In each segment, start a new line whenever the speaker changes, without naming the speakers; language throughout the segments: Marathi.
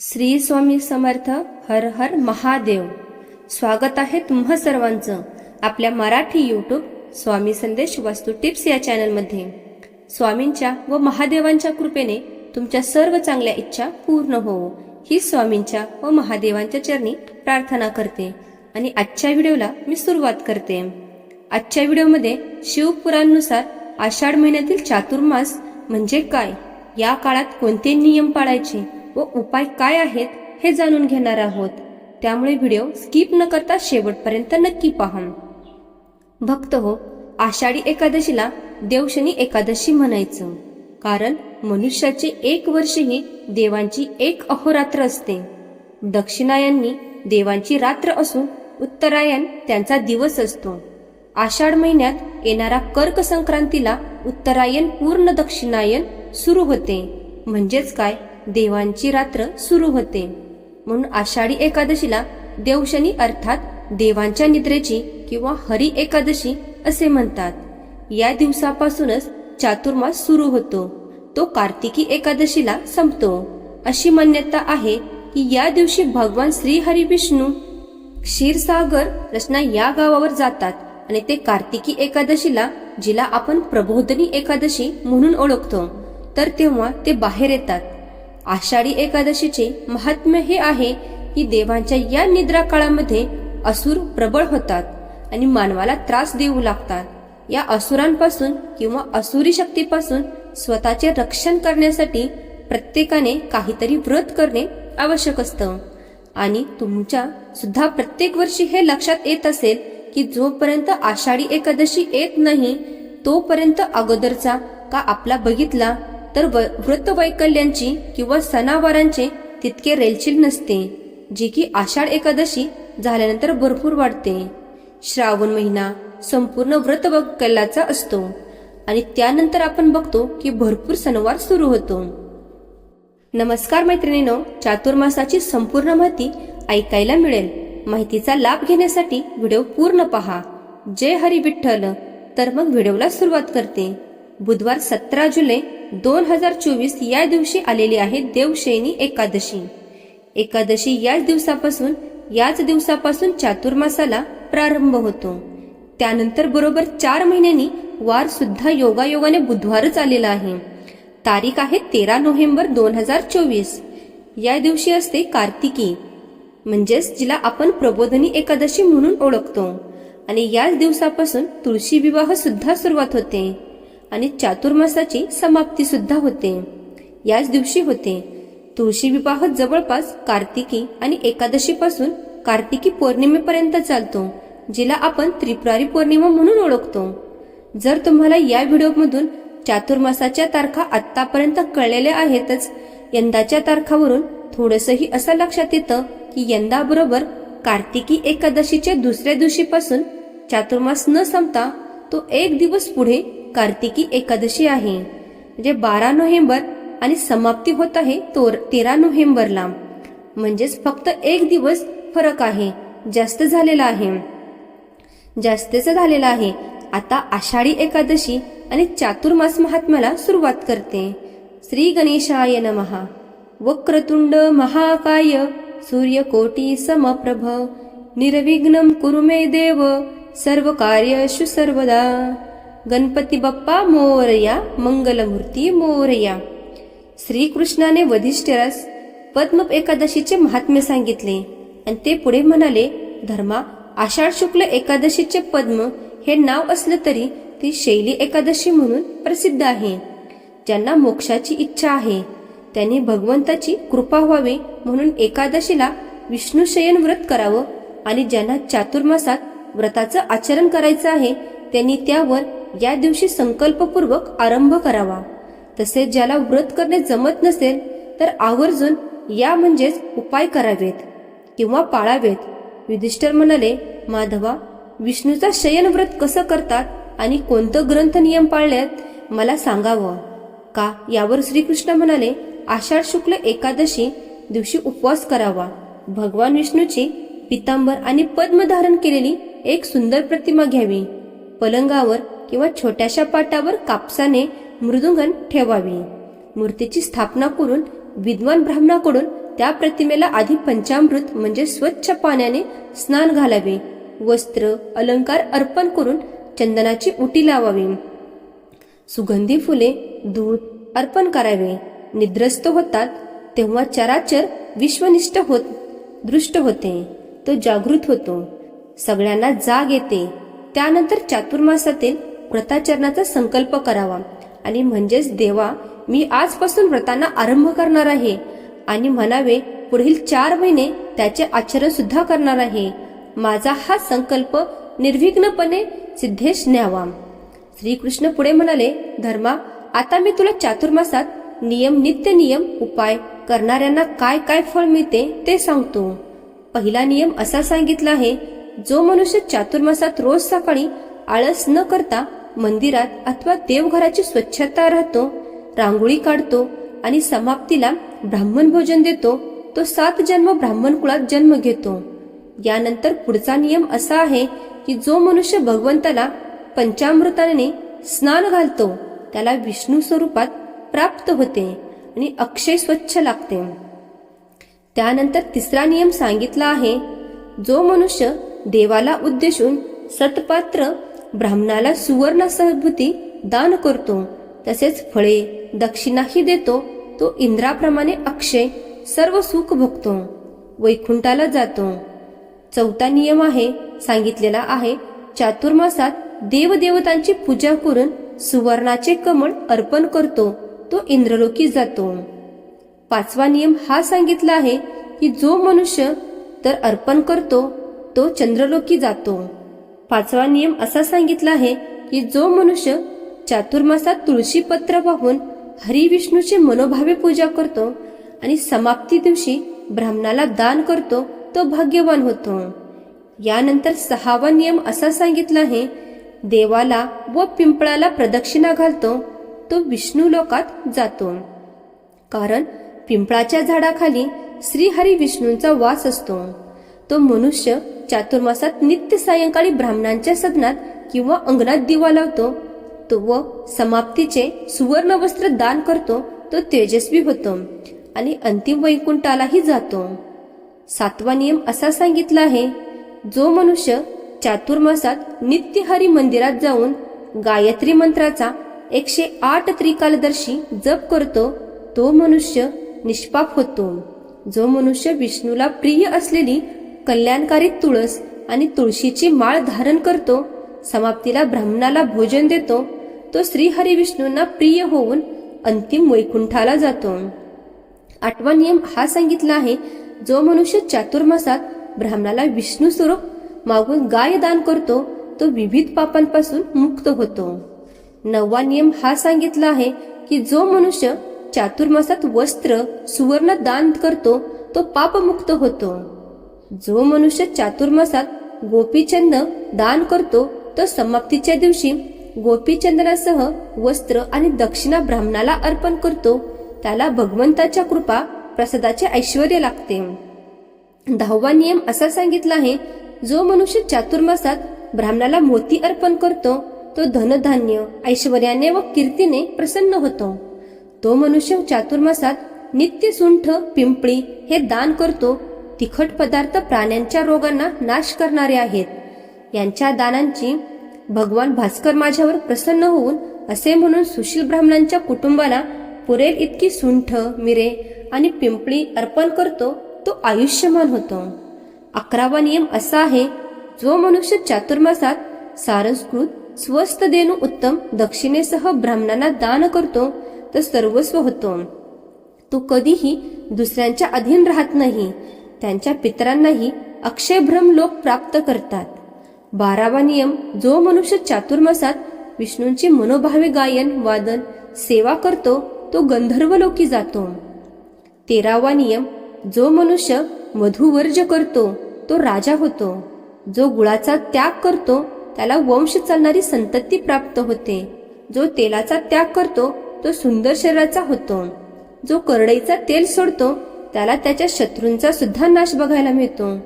श्री स्वामी समर्थ हर हर महादेव. स्वागत आहे तुम्हा सर्वांचं आपल्या मराठी यूट्यूब स्वामी संदेश वास्तू टिप्स या चॅनलमध्ये. स्वामींच्या व महादेवांच्या कृपेने तुमच्या सर्व चांगल्या इच्छा पूर्ण होवो ही स्वामींच्या व महादेवांच्या चरणी प्रार्थना करते आणि आजच्या व्हिडिओला मी सुरुवात करते. आजच्या व्हिडिओमध्ये शिवपुराणनुसार आषाढ महिन्यातील चातुर्मास म्हणजे काय? या काळात कोणते नियम पाळायचे? व उपाय काय आहेत हे जाणून घेणार आहोत. त्यामुळे व्हिडिओ स्किप न करता शेवटपर्यंत नक्की पहा भक्त हो आषाढी एकादशीला देवशनी एकादशी म्हणायचं. कारण मनुष्याचे एक वर्ष ही देवांची एक अहोरात्र असते. दक्षिणायननी देवांची रात्र असून उत्तरायण त्यांचा दिवस असतो. आषाढ महिन्यात येणारा कर्क संक्रांतीला उत्तरायण पूर्ण दक्षिणायन सुरू होते. म्हणजेच काय? देवांची रात्र सुरू होते. म्हणून आषाढी एकादशीला देवशनी अर्थात देवांच्या निद्रेची किंवा हरी एकादशी असे म्हणतात. या दिवसापासूनच चातुर्मास सुरू होतो. तो कार्तिकी एकादशीला संपतो. अशी मान्यता आहे की या दिवशी भगवान श्री हरी विष्णू क्षीरसागर रचना या गावावर जातात आणि ते कार्तिकी एकादशीला जिला आपण प्रबोधनी एकादशी म्हणून ओळखतो तर तेव्हा ते बाहेर येतात. आषाढी एकादशीचे महात्म्य हे आहे की देवांच्या या निद्रा काळामध्ये असुर प्रबळ होतात आणि मानवाला त्रास देऊ लागतात. या असुरांपासून किंवा असुरी शक्तीपासून स्वतःचे रक्षण करण्यासाठी प्रत्येकाने काहीतरी व्रत करणे आवश्यक असतं. आणि तुमच्या सुद्धा प्रत्येक वर्षी हे लक्षात येत असेल की जोपर्यंत आषाढी एकादशी येत नाही तोपर्यंत अगोदरचा का आपला बघितला तर वृत्तवैकल्यांची किंवा सणावारांचे तितके रेलचिल नसते जी की आषाढ एकादशी झाल्यानंतर भरपूर वाढते. श्रावण महिना संपूर्ण व्रतवैकल्याचा असतो आणि त्यानंतर आपण बघतो की भरपूर सणवार सुरू होतो. नमस्कार मैत्रिणीनो चातुर्मासाची संपूर्ण माहिती ऐकायला मिळेल. माहितीचा लाभ घेण्यासाठी व्हिडिओ पूर्ण पहा. जय हरी विठ्ठल. तर मग व्हिडिओला सुरुवात करते. बुधवार सतरा जुलै दोन हजार चोवीस या दिवशी आलेली आहे देवशैनी एकादशी. एकादशी याच दिवसापासून याच दिवसापासून चातुर्मासाला प्रारंभ होतो. त्यानंतर बरोबर चार महिन्यांनी वार सुद्धा योगायोगाने बुधवारच आलेला आहे. तारीख आहे तेरा नोव्हेंबर दोन हजार चोवीस. या दिवशी असते कार्तिकी. म्हणजेच जिला आपण प्रबोधनी एकादशी म्हणून ओळखतो. आणि याच दिवसापासून तुळशी विवाह सुद्धा सुरुवात होते. आणि चातुर्मासाची समाप्ती सुद्धा होते. याच दिवशी होते. तुळशी विवाह जवळपास कार्तिकी आणि एकादशी पासून कार्तिकी पौर्णिमेपर्यंत चालतो जिला आपण त्रिपुरारी पौर्णिमा म्हणून ओळखतो. जर तुम्हाला या व्हिडिओमधून चातुर्मासाच्या तारखा आतापर्यंत कळलेल्या आहेतच यंदाच्या तारखावरून थोडंसंही असं लक्षात येतं की यंदा बरोबर कार्तिकी एकादशीच्या दुसऱ्या दिवशीपासून चातुर्मास न संपता तो एक दिवस पुढे कार्तिकी एकादशी आहे म्हणजे बारा नोव्हेंबर आणि समाप्ती होत आहे तोर तेरा नोव्हेंबरला. म्हणजेच फक्त एक दिवस फरक आहे जास्त झालेला आहे. जास्तच झालेला आहे. आता आषाढी एकादशी आणि चातुर्मास महात्म्याला सुरुवात करते. श्री गणेशाय नमहा वक्रतुंड महाकाय सूर्यकोटी समप्रभ. निर्विघ्न कुरु मे देव सर्व कार्यशु सर्वदा. गणपती बाप्पा मोरया मंगलमूर्ती मोरया. श्रीकृष्णाने वधिष्ठरास पद्म एकादशीचे महात्म्य सांगितले. आणि ते पुढे म्हणाले धर्मा आषाढ शुक्ल एकादशीचे पद्म हे नाव असलं तरी ती शैली एकादशी म्हणून प्रसिद्ध आहे. ज्यांना मोक्षाची इच्छा आहे त्यांनी भगवंताची कृपा व्हावी म्हणून एकादशीला विष्णुशयन व्रत करावं आणि ज्यांना चातुर्मासात व्रताचं आचरण करायचं आहे त्यांनी त्यावर या दिवशी संकल्पपूर्वक आरंभ करावा. तसेच ज्याला व्रत करणे जमत नसेल तर आवर्जून या म्हणजेच उपाय करावेत किंवा पाळावेत. युधिष्ठर म्हणाले माधवा विष्णूचा शयन व्रत कसं करतात आणि कोणतं ग्रंथ नियम पाळल्यात मला सांगावं का यावर श्रीकृष्ण म्हणाले आषाढ शुक्ल एकादशी दिवशी उपवास करावा. भगवान विष्णूची पितांबर आणि पद्म धारण केलेली एक सुंदर प्रतिमा घ्यावी. पलंगावर किंवा छोट्याशा पाटावर कापसाने मृदुंगन ठेवावी. मूर्तीची स्थापना करून विद्वान ब्राह्मणाकडून त्या प्रतिमेला आधी पंचामृत म्हणजे स्वच्छ पाण्याने स्नान घालावे. वस्त्र अलंकार अर्पण करून चंदनाची उटी लावावी. सुगंधी फुले दूध अर्पण करावे. निद्रस्त होतात तेव्हा चराचर विश्वनिष्ठ होत दृष्ट होते. तो जागृत होतो. सगळ्यांना जाग येते. त्यानंतर चातुर्मासातील व्रताचरणाचा संकल्प करावा. आणि म्हणजेच देवा मी आजपासून व्रतांना आरंभ करणार आहे आणि म्हणावे पुढील चार महिने त्याचे आचरण सुद्धा करणार आहे. माझा हा संकल्प निर्विघ्नपणे सिद्धेश न्यावा. श्रीकृष्ण पुढे म्हणाले धर्मा आता मी तुला चातुर्मासात नियम नित्य नियम उपाय करणाऱ्यांना काय काय फळ मिळते ते सांगतो. पहिला नियम असा सांगितला आहे जो मनुष्य चातुर्मासात रोज सकाळी आळस न करता मंदिरात अथवा देवघराची स्वच्छता राहतो रांगोळी काढतो आणि समाप्तीला ब्राह्मण भोजन देतो तो सात जन्म ब्राह्मण कुळात जन्म घेतो. यानंतर पुढचा नियम असा आहे की जो मनुष्य भगवंताला पंचामृताने स्नान घालतो त्याला विष्णू स्वरूपात प्राप्त होते आणि अक्षय स्वच्छ लागते. त्यानंतर तिसरा नियम सांगितला आहे जो मनुष्य देवाला उद्देशून सतपात्र ब्राह्मणाला सुवर्ण सहभूती दान करतो. तसेच फळे दक्षिणाही देतो. तो इंद्राप्रमाणे अक्षय सर्व सुख भोगतो. वैकुंठाला जातो. चौथा नियम आहे सांगितलेला आहे चातुर्मासात देवदेवतांची पूजा करून सुवर्णाचे कमळ अर्पण करतो. तो इंद्रलोकी जातो. पाचवा नियम हा सांगितला आहे की जो मनुष्य तर अर्पण करतो तो चंद्रलोकी जातो. पाचवा नियम असा सांगितला आहे की जो मनुष्य चातुर्मासात तुळशी पत्र पाहून हरिविष्णूची मनोभावे पूजा करतो आणि समाप्ती दिवशी ब्राह्मणाला दान करतो तो भाग्यवान होतो. यानंतर सहावा नियम असा सांगितला आहे देवाला व पिंपळाला प्रदक्षिणा घालतो तो विष्णू लोकात जातो. कारण पिंपळाच्या झाडाखाली श्रीहरी विष्णूंचा वास असतो. तो मनुष्य चातुर्मासात नित्य सायंकाळी ब्राह्मणांच्या सदनात किंवा अंगणात दिवा लावतो तो व समाप्तीचे सुवर्ण वस्त्र दान करतो तो तेजस्वी होतो आणि अंतिम वैकुंठालाही जातो. सातवा नियम असा सांगितला आहे जो मनुष्य चातुर्मासात नित्यहरी मंदिरात जाऊन गायत्री मंत्राचा एकशे आठ त्रिकालदर्शी जप करतो तो मनुष्य निष्पाप होतो. जो मनुष्य विष्णूला प्रिय असलेली कल्याणकारी तुळस आणि तुळशीची माळ धारण करतो समाप्तीला ब्राह्मणाला भोजन देतो तो श्रीहरी विष्णूंना प्रिय होऊन अंतिम वैकुंठाला जातो. आठवा नियम हा सांगितला आहे जो मनुष्य चातुर्मासात ब्राह्मणाला विष्णू स्वरूप मागून गाय दान करतो तो विविध पापांपासून मुक्त होतो. नववा नियम हा सांगितला आहे की जो मनुष्य चातुर्मासात वस्त्र सुवर्ण दान करतो तो पापमुक्त होतो. जो मनुष्य चातुर्मासात गोपीचंद दान करतो तो समाप्तीच्या दिवशी गोपीचंदनासह वस्त्र आणि दक्षिणा ब्राह्मणाला अर्पण करतो. त्याला भगवंताच्या कृपा प्रसादाचे ऐश्वर लागते. दहावा नियम असा सांगितला आहे जो मनुष्य चातुर्मासात ब्राह्मणाला मोती अर्पण करतो तो धनधान्य ऐश्वर्याने व कीर्तीने प्रसन्न होतो. तो मनुष्य चातुर्मासात नित्य सुंठ पिंपळी हे दान करतो तिखट पदार्थ प्राण्यांच्या रोगांना नाश करणारे आहेत. यांच्या दानांची भगवान भास्कर माझ्यावर प्रसन्न होऊन असे म्हणून सुशील ब्राह्मणांच्या कुटुंबाला पुरेल इतकी सुंठ मिरे आणि पिंपळी अर्पण करतो तो आयुष्यमान होतो. अकरावा नियम असा आहे जो मनुष्य चातुर्मासात सारस्कृत स्वस्त देणू उत्तम दक्षिणेसह ब्राह्मणांना दान करतो तर सर्वस्व होतो. तो कधीही दुसऱ्यांच्या अधीन राहत नाही. त्यांच्या पितरांनाही अक्षयभ्रम लोक प्राप्त करतात. बारावा नियम जो मनुष्य चातुर्मासात विष्णूंचे मनोभावे गायन वादन सेवा करतो तो गंधर्व लोकी जातो. तेरावा नियम जो मनुष्य मधुवर्ज करतो तो राजा होतो. जो गुळाचा त्याग करतो त्याला वंश चालणारी संतती प्राप्त होते. जो तेलाचा त्याग करतो तो सुंदर शरीराचा होतो. जो करडईचा तेल सोडतो त्याला त्याच्या शत्रूंचा सुद्धा नाश बघायला मिळतो.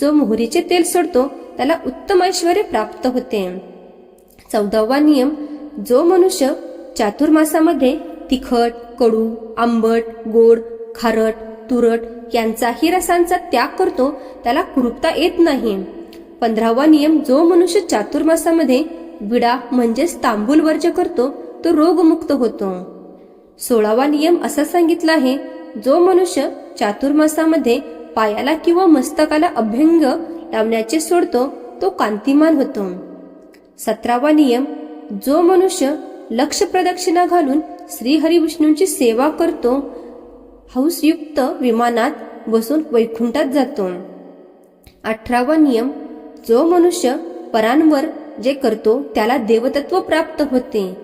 जो मोहरीचे तेल सोडतो त्याला उत्तम ऐश्वर प्राप्त होते. चौदावा नियम जो मनुष्य चातुर्मासामध्ये तिखट कडू आंबट गोड खारट तुरट यांचाही रसांचा त्याग करतो त्याला कुरूपता येत नाही. पंधरावा नियम जो मनुष्य चातुर्मासामध्ये विडा म्हणजेच तांबूल वर्ज करतो तो रोगमुक्त होतो. सोळावा नियम असा सांगितला आहे जो मनुष्य चातुर्मासामध्ये पायाला किंवा मस्तकाला अभ्यंग लावण्याचे सोडतो तो कांतिमान होतो. सतरावा नियम जो मनुष्य लक्ष प्रदक्षिणा घालून श्रीहरिविष्णूंची सेवा करतो हौसयुक्त विमानात बसून वैकुंठात जातो. अठरावा नियम जो मनुष्य परांवर जे करतो त्याला देवतत्व प्राप्त होते.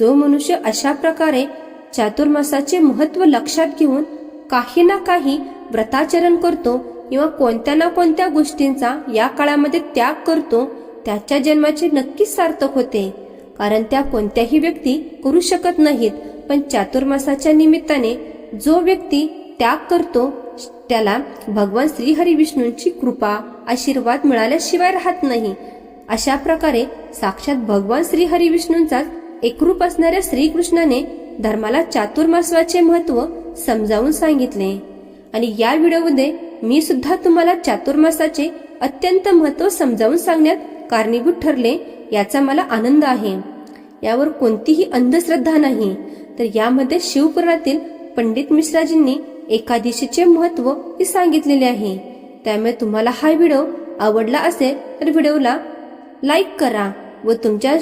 जो मनुष्य अशा प्रकारे चातुर्मासाचे महत्त्व लक्षात घेऊन काही ना काही व्रताचरण करतो किंवा कोणत्या ना कोणत्या गोष्टींचा या काळामध्ये त्याग करतो त्याच्या जन्माचे नक्कीच सार्थक होते. कारण त्या कोणत्याही व्यक्ती करू शकत नाहीत पण चातुर्मासाच्या निमित्ताने जो व्यक्ती त्याग करतो त्याला भगवान श्रीहरी विष्णूंची कृपा आशीर्वाद मिळाल्याशिवाय राहत नाही. अशा प्रकारे साक्षात भगवान श्रीहरी विष्णूंचाच एकरूप असणाऱ्या श्रीकृष्णाने धर्माला चातुर्मासाचे महत्त्व समजावून सांगितले. आणि या व्हिडिओमध्ये मी सुद्धा तुम्हाला चातुर्मासाचे अत्यंत महत्त्व समजावून सांगण्यात कारणीभूत ठरले याचा मला आनंद आहे. यावर कोणतीही अंधश्रद्धा नाही. तर यामध्ये शिवपुराणातील पंडित मिश्राजींनी एकादशीचे महत्त्व हे सांगितलेले आहे. त्यामुळे तुम्हाला हा व्हिडिओ आवडला असेल तर व्हिडिओला लाईक करा व तुमच्या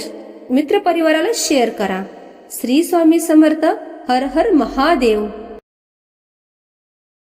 मित्रपरिवाराला शेअर करा. श्री स्वामी समर्थ हर हर महादेव.